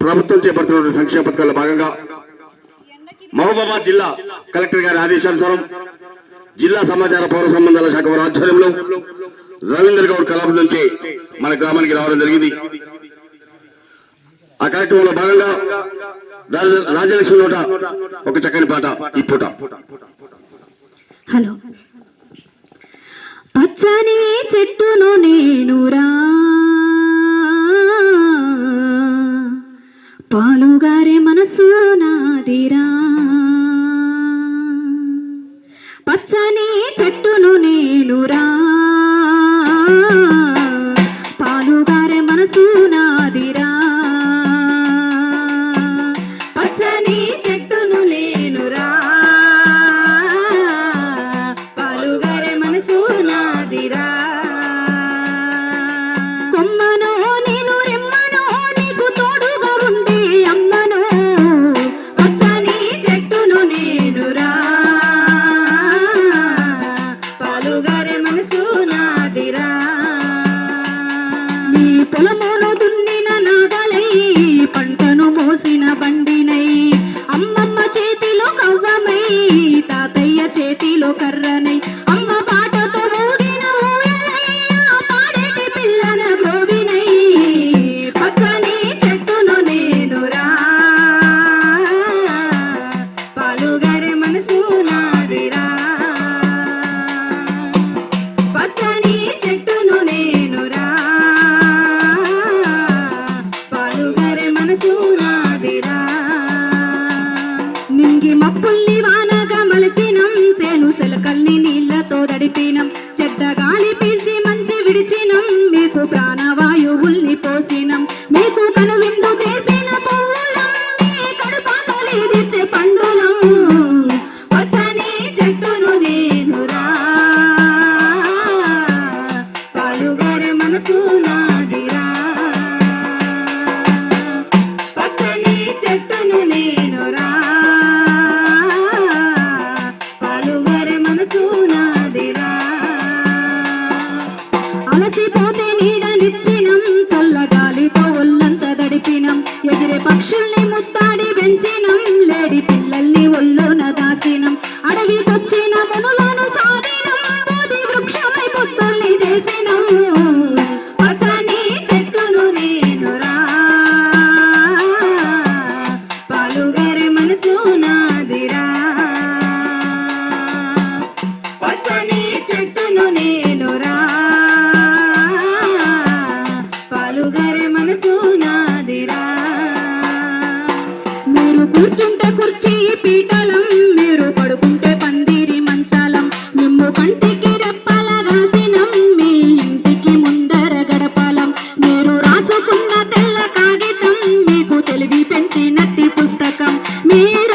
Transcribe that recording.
ప్రభుత్వం చేపడుతున్న సంక్షేమ పథకాల్లో భాగంగా మహబూబాబాద్ జిల్లా కలెక్టర్ గారి ఆదేశానుసారం జిల్లా సమాచార పౌర సంబంధాల శాఖ వారి ఆధ్వర్యంలో రవీంద్ర గౌడ్ కళాబ్ నుంచి మన గ్రామానికి రావడం జరిగింది. ఆ కార్యక్రమంలో భాగంగా రాజ- రాజలక్ష్మి నోట ఒక చక్కని పాట ఈ పూట. హలో. పచ్చని చెట్టును నేనురా పాలుగారే அமரனை మీకు ప్రాణవాయువుల్ని పోసినం. మీకు కనువిందు చేసిన పువ్వులం మీ కడుపాకలిదిచ్చే పండులం. పచ్చని చెట్టును నేనురా పాలుగారే మనసు నాదిరా పచ్చని చెట్టును నేనురా పాలుగారే మనసు నాదిరా మీరు కూర్చుంటే కుర్చీ పీటలం మీరు పడుకుంటే పందిరి మంచాలం. నిమ్ము కంటికి రెప్పల రాసినం మీ ఇంటికి ముందర గడపాలం. మీరు రాసుకున్న తెల్ల కాగితం మీకు తెలివి పెంచినట్టి పుస్తకం. మీరు